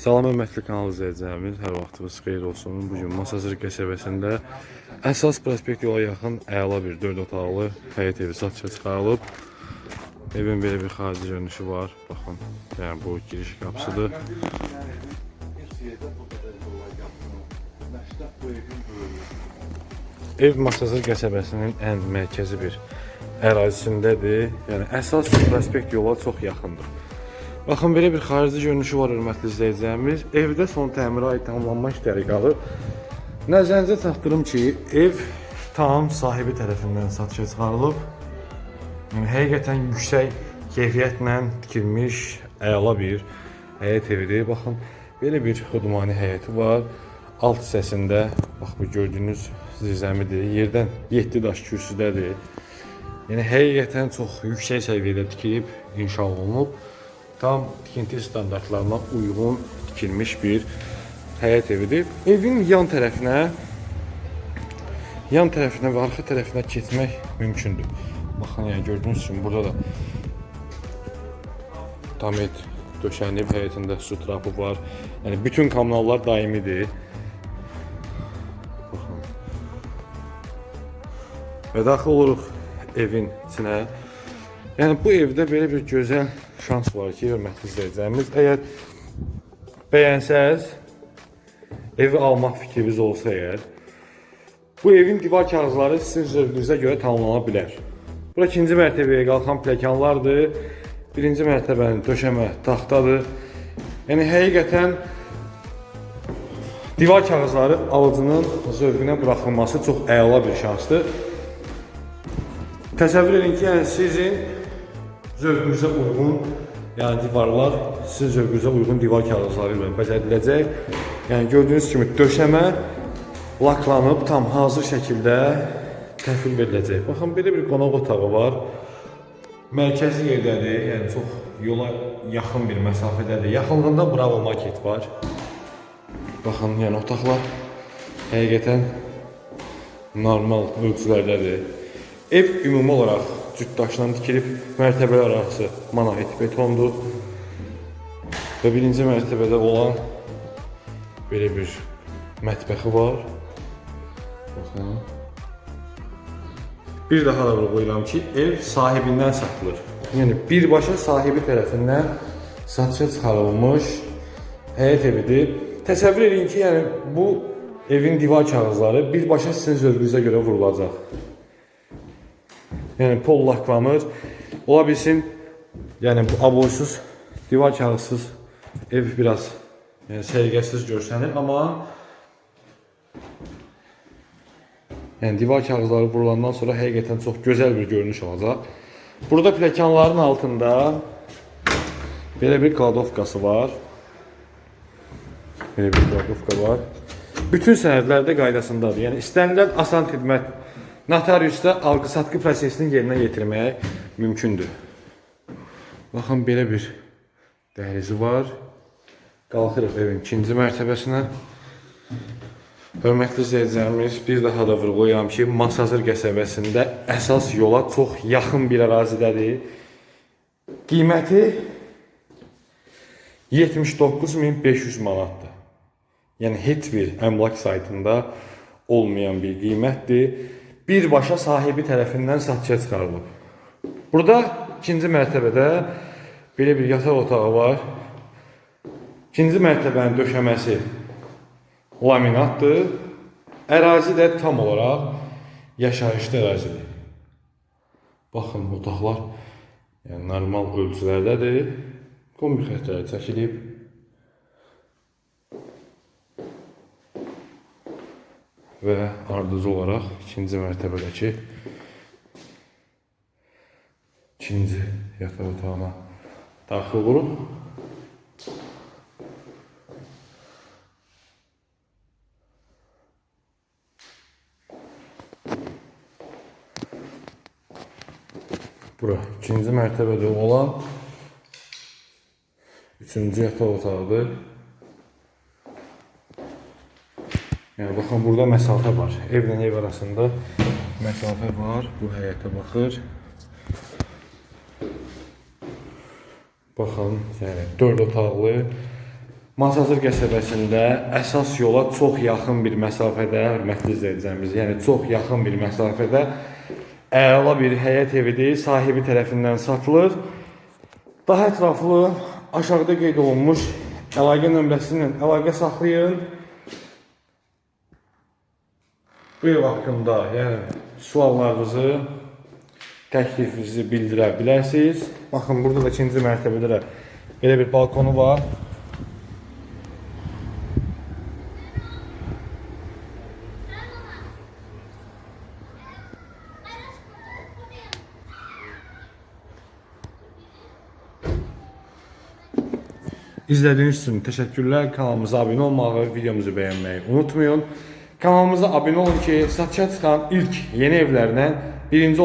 Salam hörmətli kanal izləyicilərimiz, hər vaxtınız xeyir olsun. Bu gün Masazır qəsəbəsində əsas prospekt yola yaxın əla bir 4 otaqlı həyət evi satışa çıxarılıb. Evin belə bir xarici görünüşü var. Baxın, yəni bu giriş qapısıdır. Ev Masazır qəsəbəsinin ən mərkəzi bir ərazisindədir. Yəni əsas prospekt yola çox yaxındır. Baxın belə bir xarici görünüşü var hörmətli izləyicilərimiz. Evdə son təmirə aid tamamlanma işləri qalıb. Nəzərinizə çatdırım ki, ev tam sahibi tərəfindən satışa çıxarılıb. Yəni həqiqətən yüksək keyfiyyətlə tikilmiş əla bir həyət evidir. Baxın, belə bir xudmani həyəti var. Alt hissəsində bax bu gördüyünüz zirzəmidir. Yerdən 7 daş kürsüdədir. Yəni həqiqətən çox yüksək səviyyədə tikilib, inşa olunub. Tam tikinti standartlarına uyğun tikilmiş bir həyət evidir. Evin yan tərəfinə yan tərəfinə və arxa tərəfinə keçmək mümkündür. Baxın, yəni gördüyünüz kimi burada da tamet döşənib, həyətində su trapı var. Yəni bütün kommunallar daimidir. Baxın. Və daxil oluruq evin içinə. Yəni bu evdə belə bir gözəl şans var ki, hörmətli izləyicilərimiz, əgər bəyənsəz, evi almaq fikriniz olsa əgər, bu evin divar kağızları sizin zövqünüzə görə tamamlana bilər. Bura ikinci mərtəbəyə qalxan pləkanlardır. Birinci mərtəbənin döşəmə taxtadır. Yəni həqiqətən divar kağızları alıcının zövqünə buraxılması çox əla bir şansdır. Təsəvvür edin ki, yəni sizin zövqünüzə uyğun, yəni divarlar sizin zövqünüzə uyğun divar kağızları ilə bəzədiləcək. Yəni gördüyünüz kimi döşəmə laklanıb tam hazır şəkildə təhvil veriləcək. Baxın belə bir qonaq otağı var. Mərkəzi yerdədir, yəni çox yola yaxın bir məsafədədir. Yaxınlığında Bravo market var. Baxın, yəni otaqlar həqiqətən normal ölçülərdədir. Ev ümumi olaraq cütdaşla tikilib, mərtəbələr arası monolit betondur. Və birinci mərtəbədə olan belə bir mətbəxi var. Baxın. Bir daha da vurğulayıram ki, ev sahibindən satılır. Yəni birbaşa sahibi tərəfindən satışa çıxarılmış həyət evidir. Təsəvvür edin ki, yəni bu evin divar kağızları birbaşa sizin zövqünüzə görə vurulacaq. Yəni pol laklanır. Ola bilsin, yəni bu aboysuz, divar kağızsız ev biraz yəni səliqəsiz görsənir, amma yəni divar kağızları vurulandan sonra həqiqətən çox gözəl bir görünüş alacaq. Burada pləkanların altında belə bir kladovkası var. Belə bir kladovka var. Bütün sənədlər də qaydasındadır. Yəni istənilən asan xidmət notariusda alqı-satqı prosesini yerinə yetirmək mümkündür. Baxın belə bir dəhlizi var. Qalxırıq evin ikinci mərtəbəsinə. Hörmətli izləyicilərimiz, bir daha da vurğulayıram ki, Masazır qəsəbəsində əsas yola çox yaxın bir ərazidədir. Qiyməti 79500 manatdır. Yəni heç bir əmlak saytında olmayan bir qiymətdir. Birbaşa sahibi tərəfindən satışa çıxarılıb. Burada ikinci mərtəbədə belə bir yataq otağı var. İkinci mərtəbənin döşəməsi laminatdır. Ərazi də tam olaraq yaşayışlı ərazidir. Baxın, otaqlar yəni normal ölçülərdədir. Kombi xəttləri çəkilib. Və ardıcı olaraq ikinci mərtəbədəki ikinci yataq otağına daxil oluruq. Bura ikinci mərtəbədə olan üçüncü yataq otağıdır. Yəni baxın burada məsafə var. Evlə ev arasında məsafə var. Bu həyətə baxır. Baxın, yəni 4 otaqlı Masazır qəsəbəsində əsas yola çox yaxın bir məsafədə, hörmətli izləyicilərimiz, yəni çox yaxın bir məsafədə əla bir həyət evidir, sahibi tərəfindən satılır. Daha ətraflı aşağıda qeyd olunmuş əlaqə nömrəsi ilə əlaqə saxlayın. Bu ev haqqında, yəni suallarınızı, təklifinizi bildirə bilərsiniz. Baxın, burada da ikinci mərtəbədə də belə bir balkonu var. İzlediğiniz için teşekkürler. Kanalımıza abone olmağı, videomuzu beğenmeyi unutmayın. Kanalımıza abone olun ki satışa çıxan ilk yeni evlərdən birinci